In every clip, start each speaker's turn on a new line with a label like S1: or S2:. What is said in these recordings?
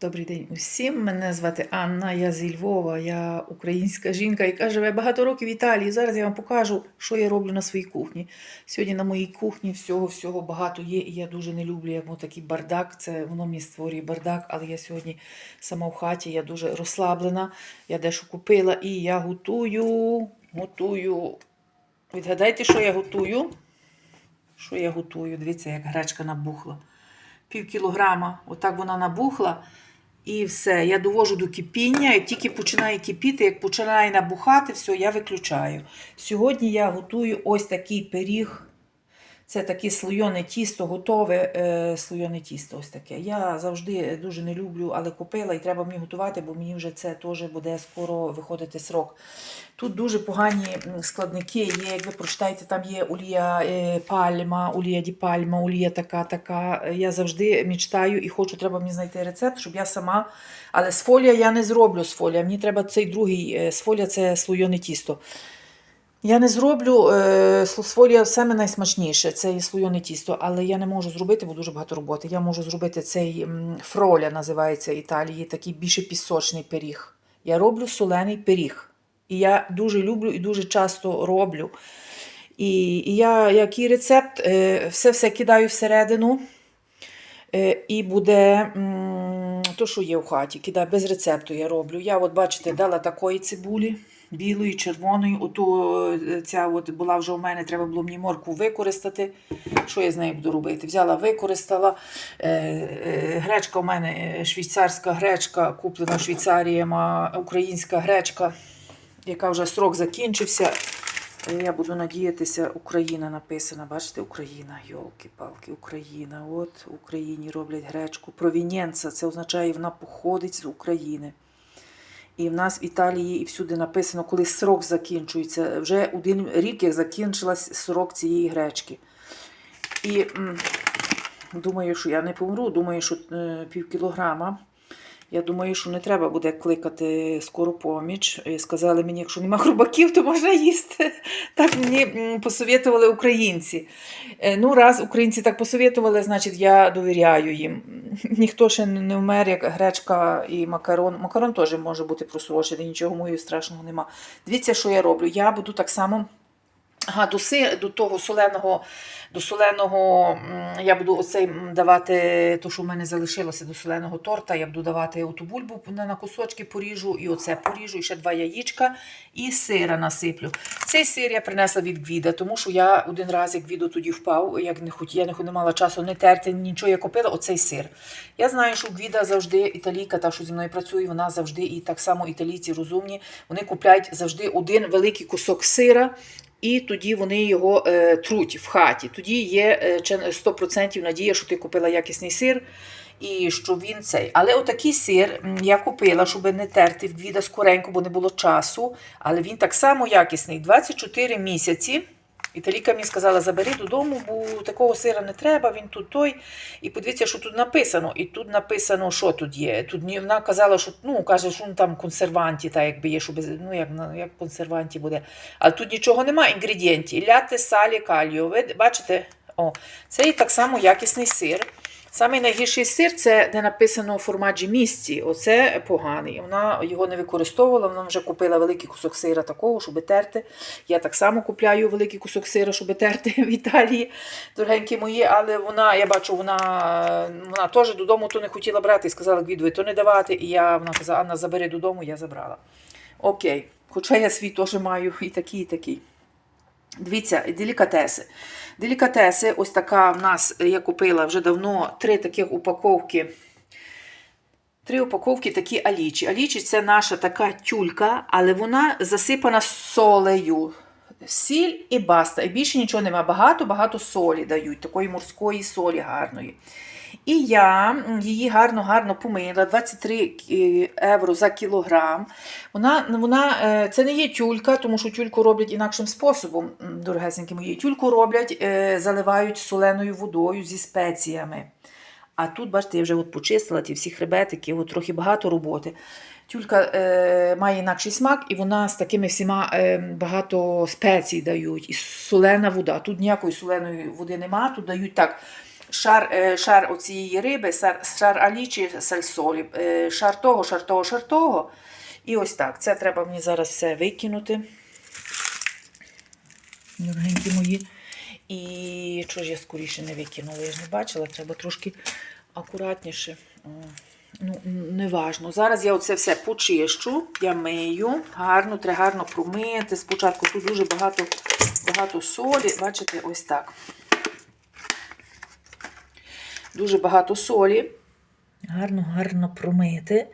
S1: Добрий день усім. Мене звати Анна, я зі Львова, я українська жінка, яка живе багато років в Італії. Зараз я вам покажу, що я роблю на своїй кухні. Сьогодні на моїй кухні всього-всього багато є, і я дуже не люблю, як такий бардак. Це воно мені створює бардак, але я сьогодні сама в хаті, я дуже розслаблена. Я дещо купила і я готую, готую. Відгадайте, що я готую? Що я готую? Дивіться, як гречка набухла пів кілограма, отак вона набухла. І все, я довожу до кипіння, і тільки починає кипіти, як починає набухати, все, я виключаю. Сьогодні я готую ось такий пиріг. Це таке слойоне тісто, готове е, слойоне тісто. ось таке. Я завжди дуже не люблю, але купила і треба мені готувати, бо мені вже це теж буде скоро виходити срок. Тут дуже погані складники є, як ви прочитаєте, там є олія е, пальма, олія ді пальма, олія така, така. Я завжди мечтаю і хочу, треба мені знайти рецепт, щоб я сама. Але з фолія я не зроблю з фолія. Мені треба цей другий е, з фолія це слойоне тісто. Я не зроблю е, з саме найсмачніше, це і слойоне тісто, але я не можу зробити, бо дуже багато роботи. Я можу зробити цей фроля, називається Італії, такий більше пісочний пиріг. Я роблю солений пиріг. І я дуже люблю і дуже часто роблю. І, і я який рецепт, е, все-все кидаю всередину. Е, і буде то, що є в хаті, кидаю без рецепту я роблю. Я, от бачите, дала такої цибулі, білої, червоної. Ото е, ця от була вже у мене, треба було мені морку використати. Що я з нею буду робити? Взяла, використала. Е, е, гречка у мене швейцарська гречка, куплена в українська гречка, яка вже срок закінчився. Я буду надіятися, Україна написана. Бачите, Україна, йолки-палки, Україна. От в Україні роблять гречку. Провінєнца, це означає, вона походить з України. І в нас в Італії і всюди написано, коли срок закінчується. Вже один рік, як закінчилась срок цієї гречки. І думаю, що я не помру, думаю, що е, пів кілограма. Я думаю, що не треба буде кликати скору поміч. І сказали мені, якщо нема хрубаків, то можна їсти. Так мені посовітували українці. Е, Ну, раз українці так посовітували, значить я довіряю їм. Ніхто ще не вмер, як гречка і макарон. Макарон теж може бути просрочений, нічого моєї страшного нема. Дивіться, що я роблю. Я буду так само. Ага, до, си, до того соленого, до соленого я буду оцей давати, то, що в мене залишилося до соленого торта, я буду давати оту бульбу на, кусочки поріжу, і оце поріжу, і ще два яєчка, і сира насиплю. Цей сир я принесла від Гвіда, тому що я один раз, як Гвідо тоді впав, як не хот, я не мала часу не терти, нічого, я купила оцей сир. Я знаю, що Гвіда завжди, італійка, та, що зі мною працює, вона завжди, і так само італійці розумні, вони купляють завжди один великий кусок сира, і тоді вони його е, труть в хаті. Тоді є е, 100% надія, що ти купила якісний сир. І що він цей. Але отакий сир я купила, щоб не терти в двіда скоренько, бо не було часу. Але він так само якісний. 24 місяці. Італійка мені сказала, забери додому, бо такого сира не треба, він тут той. І подивіться, що тут написано. І тут написано, що тут є. Тут вона казала, що ну, каже, що ну, там консерванті, та якби є, щоб ну, як, як консерванті буде. Але тут нічого немає інгредієнтів. Ляти, салі, каліо. Ви бачите? О, це і так само якісний сир. Самий найгірший сир це де написано формаджі місці. Оце поганий. Вона його не використовувала, вона вже купила великий кусок сира такого, щоб терти. Я так само купляю великий кусок сира, щоб терти в Італії, дорогенькі мої, але вона, я бачу, вона, вона теж додому то не хотіла брати і сказала, Гвідові, то не давати. І я вона казала, Анна, забери додому, я забрала. Окей. Хоча я свій теж маю і такий, і такий. Дивіться, делікатеси. Делікатеси, ось така в нас, я купила вже давно три таких упаковки. Три упаковки такі алічі. Алічі це наша така тюлька, але вона засипана солею. Сіль і баста. І більше нічого немає. Багато-багато солі дають, такої морської солі гарної. І я її гарно-гарно помила, 23 е, євро за кілограм. Вона, вона, е, це не є тюлька, тому що тюльку роблять інакшим способом, дорогесенькі мої. Тюльку роблять, е, заливають соленою водою зі спеціями. А тут, бачите, я вже от почистила ті всі хребетики, от трохи багато роботи. Тюлька е, має інакший смак, і вона з такими всіма е, багато спецій дають. І солена вода. Тут ніякої соленої води нема, тут дають так шар, е, шар оцієї риби, шар, шар алічі, сальсолі, е, шар того, шар того, шар того. І ось так. Це треба мені зараз все викинути. Дорогенькі мої. І що ж я скоріше не викинула? Я ж не бачила, треба трошки акуратніше. Ну, неважно. Зараз я оце все почищу, я мию. Гарно, треба гарно промити. Спочатку тут дуже багато, багато солі. Бачите, ось так. Дуже багато солі. Гарно, гарно промити.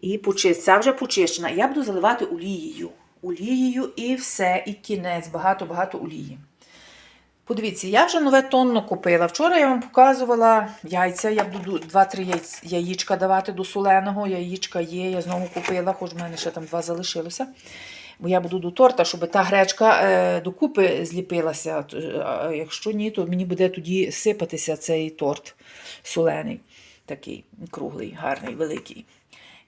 S1: І почистити. Ця вже почищена. Я буду заливати олією. Олією і все, і кінець. Багато-багато олії. Подивіться, я вже нове тонно купила. Вчора я вам показувала яйця. Я буду 2-3 яєчка давати до соленого. Яєчка є, я знову купила, хоч в мене ще там два залишилося. Бо я буду до торта, щоб та гречка е, докупи зліпилася. А якщо ні, то мені буде тоді сипатися цей торт солений, такий круглий, гарний, великий.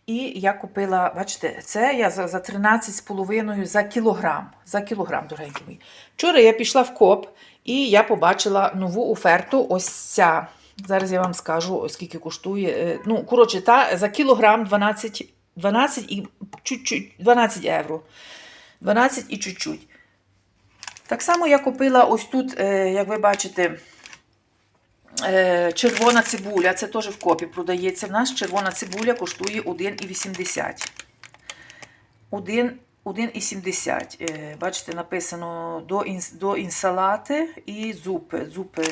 S1: І я купила, бачите, це я за, за 13,5 за кілограм. За кілограм, дорогенькі мої. Вчора я пішла в коп і я побачила нову оферту. Ось ця. Зараз я вам скажу, скільки коштує. Е, Ну, коротше, та за кілограм 12, 12 і чуть-чуть, 12 євро. 12 і чуть-чуть. Так само я купила ось тут, е, як ви бачите, е, червона цибуля. Це теж в копі продається. В нас червона цибуля коштує 1,80. 1 1,70. Е, Бачите, написано до інс, до інсалати і зупи. зупи.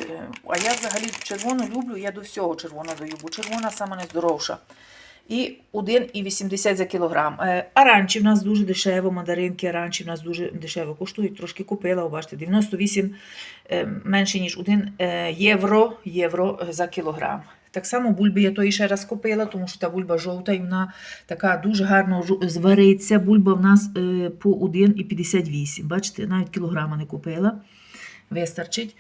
S1: А я взагалі червону люблю, я до всього червону даю, бо червона саме найздоровша. І 1,80 за кілограм. Е, Аранчі в нас дуже дешево, мандаринки аранчі в нас дуже дешево коштують. Трошки купила, бачите, 98 е, менше, ніж 1 е, євро, євро за кілограм. Так само бульби я тої ще раз купила, тому що та бульба жовта і вона така дуже гарно звариться. Бульба в нас по 1,58. Бачите, навіть кілограма не купила. Вистачить.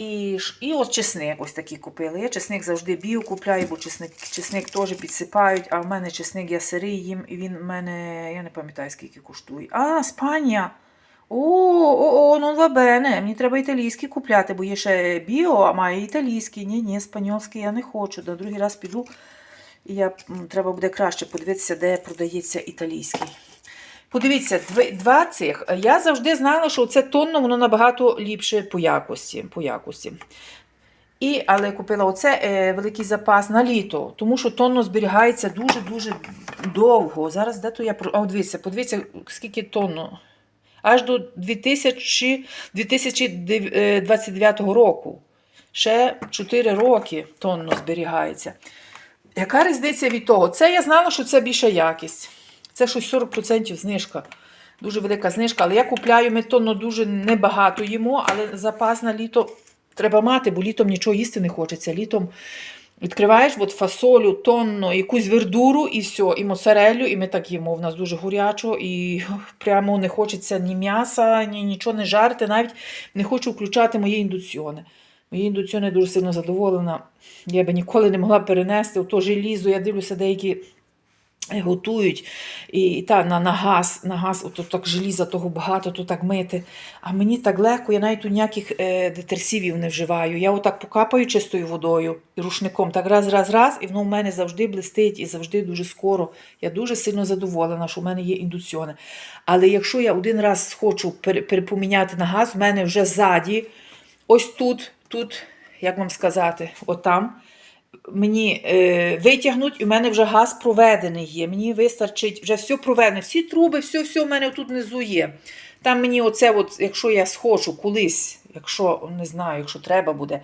S1: І, і от чесник ось такий купила. Я чесник завжди бію купляю, бо чесник, чесник теж підсипають, а в мене чесник я сирий їм, і він в мене, я не пам'ятаю, скільки коштує. А, Спанія! О, о, ну bene. Мені треба італійський купляти, бо є ще біо, а має італійський. Ні, ні, спаньолський я не хочу. На другий раз піду. І я, треба буде краще подивитися, де продається італійський. Подивіться, два цих. Я завжди знала, що це тонно, воно набагато ліпше по якості. По якості. І, але купила оце е, великий запас на літо, тому що тонно зберігається дуже-дуже довго. Зараз де то я про. А, дивіться, подивіться, скільки тонно. Аж до 2000, 2029 року. Ще 4 роки тонно зберігається. Яка різниця від того? Це я знала, що це більша якість. Це щось 40% знижка. Дуже велика знижка. Але я купляю, ми тонно дуже небагато їмо, але запас на літо треба мати, бо літом нічого їсти не хочеться. Літом відкриваєш от фасолю, тонно, якусь вердуру і все, і моцареллю, і ми так їмо. В нас дуже гурячо, і прямо не хочеться ні м'яса, ні нічого не жарити. Навіть не хочу включати мої індуціони. Мої індуціони дуже сильно задоволена. Я би ніколи не могла перенести то желізо. Я дивлюся, деякі готують і та на, на газ, на газ, ото так желіза того багато, то так мити. А мені так легко, я навіть ніяких е, детерсивів не вживаю. Я отак покапаю чистою водою і рушником, так раз, раз, раз, і воно в мене завжди блистить і завжди дуже скоро. Я дуже сильно задоволена, що в мене є індуціони. Але якщо я один раз хочу перепоміняти на газ, в мене вже ззаді, ось тут, тут, як вам сказати, отам мені е, витягнуть, і в мене вже газ проведений є. Мені вистачить вже все проведене. Всі труби, все, все в мене тут внизу є. Там мені оце, от, якщо я схочу колись, якщо не знаю, якщо треба буде,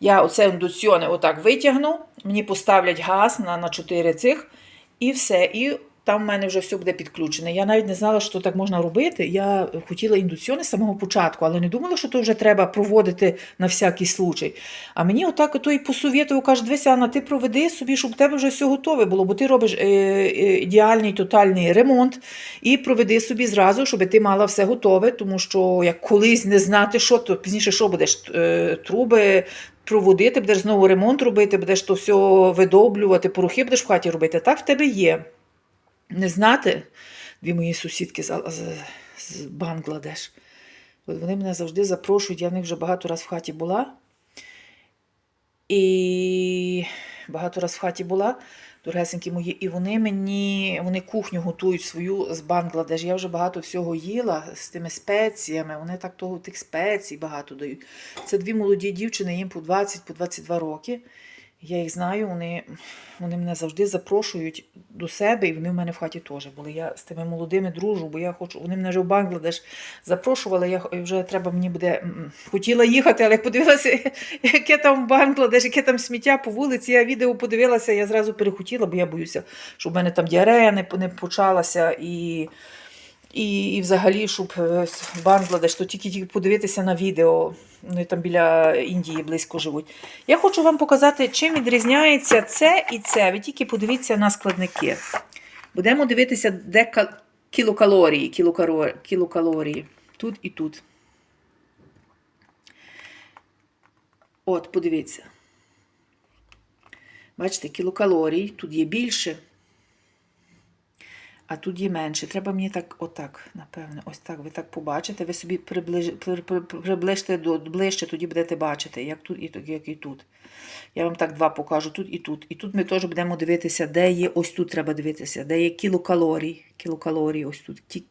S1: я оце індуціоне отак витягну, мені поставлять газ на, на 4 цих, і все. І там в мене вже все буде підключене. Я навіть не знала, що так можна робити. Я хотіла індуціони з самого початку, але не думала, що то вже треба проводити на всякий случай. А мені отак ото і посовітував, каже, дивися, Анна, ти проведи собі, щоб у тебе вже все готове було, бо ти робиш е, е, ідеальний тотальний ремонт і проведи собі зразу, щоб ти мала все готове, тому що як колись не знати, що, то пізніше що будеш е, труби. Проводити, будеш знову ремонт робити, будеш то все видоблювати, порухи будеш в хаті робити. Так в тебе є. Не знати, дві мої сусідки з, з, з Бангладеш. От вони мене завжди запрошують, я в них вже багато разів в хаті була. І багато раз в хаті була, дорогесенькі мої, і вони мені вони кухню готують свою з Бангладеш. Я вже багато всього їла з тими спеціями. Вони так того тих спецій багато дають. Це дві молоді дівчини, їм по 20, по 22 роки. Я їх знаю, вони, вони мене завжди запрошують до себе, і вони в мене в хаті теж були. Я з тими молодими дружу, бо я хочу. Вони мене вже в Бангладеш запрошували. Я вже треба мені буде хотіла їхати, але подивилася, яке там Бангладеш, яке там сміття по вулиці. Я відео подивилася, я зразу перехотіла, бо я боюся, щоб в мене там діарея не, почалася і. І, і взагалі, щоб е, Бангладеш, то тільки, тільки подивитися на відео. Вони там біля Індії близько живуть. Я хочу вам показати, чим відрізняється це і це. Ви тільки подивіться на складники. Будемо дивитися, де кілокалорії, кілокалорії. Тут і тут. От, подивіться. Бачите, кілокалорій, тут є більше, а тут є менше. Треба мені так, отак, напевне, ось так. Ви так побачите. Ви собі приближ, при- при- приближте до ближче, тоді будете бачити, як тут і як і тут. Я вам так два покажу, тут і тут. І тут ми теж будемо дивитися, де є, ось тут треба дивитися, де є кілокалорій. Кілокалорії, ось тут. Ті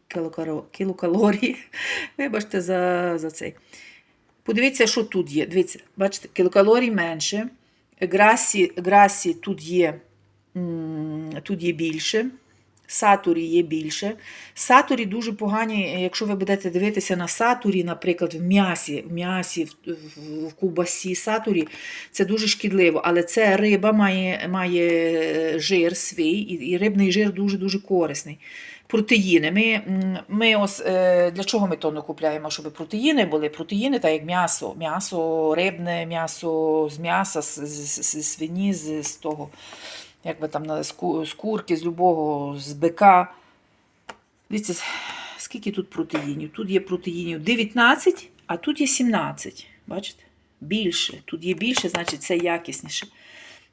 S1: кілокалорії. Вибачте за, за цей. Подивіться, що тут є. Дивіться, бачите, кілокалорій менше. Грасі, грасі тут є, тут є більше. Сатурі є більше. Сатурі дуже погані, якщо ви будете дивитися на сатурі, наприклад, в м'ясі, в м'ясі, в, ковбасі сатурі, це дуже шкідливо. Але це риба має, має жир свій, і, рибний жир дуже-дуже корисний. Протеїни. Ми, ми ось, е, для чого ми то не купляємо? Щоб протеїни були. Протеїни, так як м'ясо. М'ясо рибне, м'ясо з м'яса, з, з, з свині, з, з того як би там з курки, з любого, з бика. Дивіться, скільки тут протеїнів? Тут є протеїнів 19, а тут є 17. Бачите? Більше. Тут є більше, значить це якісніше.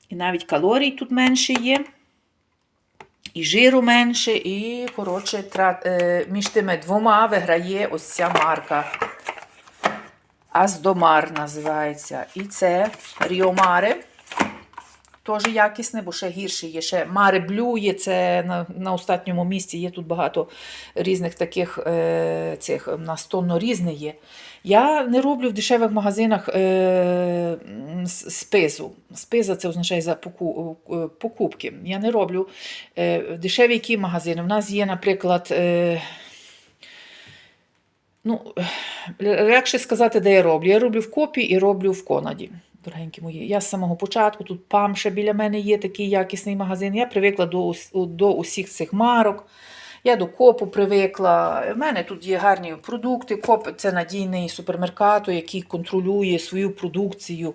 S1: І навіть калорій тут менше є. І жиру менше, і, коротше, е, між тими двома виграє ось ця марка. Аздомар називається. І це Ріомаре. Теж якісне, бо ще гірше є. Ще Маре Блю це на, на останньому місці. Є тут багато різних таких е, цих у нас тонно різне є. Я не роблю в дешевих магазинах е, спизу. Спиза це означає за поку, е, покупки. Я не роблю е, дешеві які магазини. У нас є, наприклад. Е, Ну, легше сказати, де я роблю. Я роблю в копі і роблю в Конаді. Дорогенькі мої, я з самого початку, тут ПАМ ще біля мене є такий якісний магазин. Я привикла до, до усіх цих марок. Я до копу привикла. У мене тут є гарні продукти. Коп це надійний супермеркат, який контролює свою продукцію,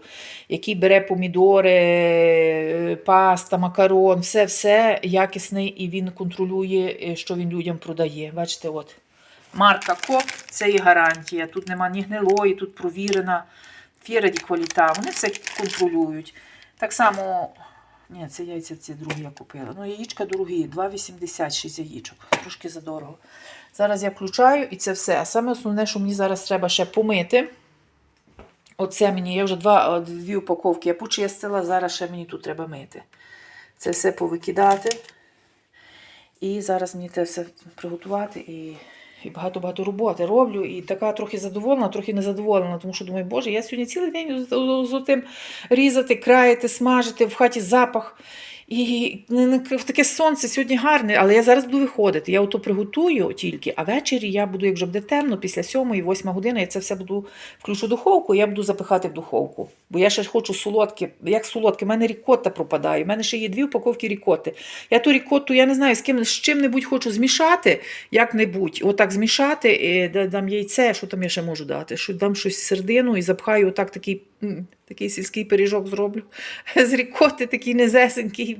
S1: який бере помідори, е, паста, макарон, все-все якісний і він контролює, е, що він людям продає. Бачите, от. Марка КОП це і гарантія. Тут нема ні гнилої, тут провірена фіра ді кваліта. Вони все контролюють. Так само, ні, це яйця ці другі я купила. Ну, яєчка дорогі, 2,86 яєчок. Трошки задорого. Зараз я включаю і це все. А саме основне, що мені зараз треба ще помити. Оце мені, я вже два, дві упаковки я почистила, зараз ще мені тут треба мити. Це все повикидати. І зараз мені це все приготувати і, і багато-багато роботи роблю. І така трохи задоволена, трохи незадоволена, тому що думаю, боже, я сьогодні цілий день з, тим різати, краяти, смажити, в хаті запах. І в таке сонце сьогодні гарне, але я зараз буду виходити. Я ото приготую тільки, а ввечері я буду, як буде темно, після 7-8 години, я це все буду включу духовку, я буду запихати в духовку. Бо я ще хочу солодке, як солодке, в мене рікотта пропадає. У мене ще є дві упаковки рікоти. Я ту рікотту, я не знаю, з ким з чим-небудь хочу змішати, як-небудь. Отак змішати, і дам яйце, що там я ще можу дати? Що дам щось сердину і запхаю отак такий. Такий сільський пиріжок зроблю з рікоти, такий незесенький,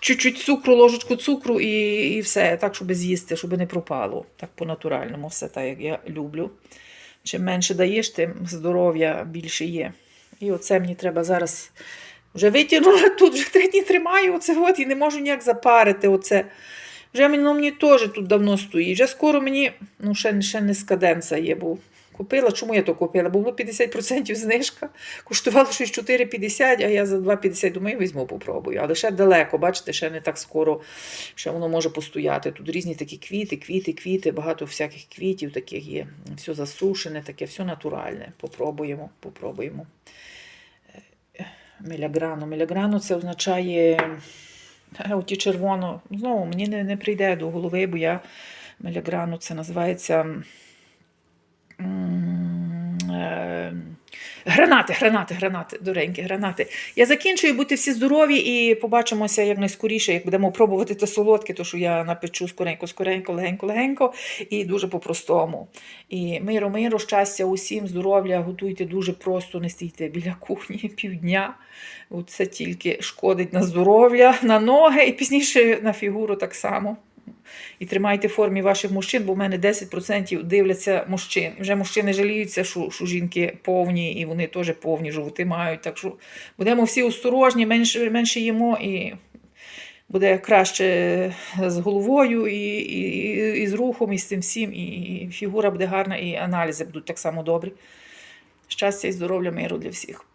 S1: чуть-чуть цукру, ложечку цукру і, і все, так, щоб з'їсти, щоб не пропало. Так по-натуральному, все так, як я люблю. Чим менше даєш, тим здоров'я більше є. І оце мені треба зараз вже витягнула тут, вже три дні тримаю оце от, і не можу ніяк запарити. Оце. Вже мені, ну, мені теж тут давно стоїть. Вже скоро мені, ну ще, ще не скаденса є, бо Купила. Чому я то купила? Бо було 50% знижка. Коштувало щось 4,50, а я за 2,50 думаю, візьму, попробую. Але ще далеко, бачите, ще не так скоро, ще воно може постояти. Тут різні такі квіти, квіти, квіти, багато всяких квітів таких є. Все засушене, таке, все натуральне. Попробуємо, попробуємо. Е, Меляграну. Меляграну це означає е, оті червоно. Знову мені не, не прийде до голови, бо я меляграну це називається. м, е, Гранати, гранати, гранати, доренькі, гранати. Я закінчую, будьте всі здорові і побачимося як найскоріше, як будемо пробувати те солодке, то що я напечу скоренько, скоренько, легенько, легенько і дуже по-простому. І миру, миру, щастя усім, здоров'я, готуйте дуже просто, не стійте біля кухні півдня. Це тільки шкодить на здоров'я, на ноги і пізніше на фігуру так само. І тримайте в формі ваших мужчин, бо в мене 10% дивляться мужчин. Вже мужчини жаліються, що, що жінки повні, і вони теж повні животи мають. Так що будемо всі осторожні, менше, менше їмо і буде краще з головою, і, і, і з рухом, і з цим всім, і, і фігура буде гарна, і аналізи будуть так само добрі. Щастя і здоров'я, миру для всіх.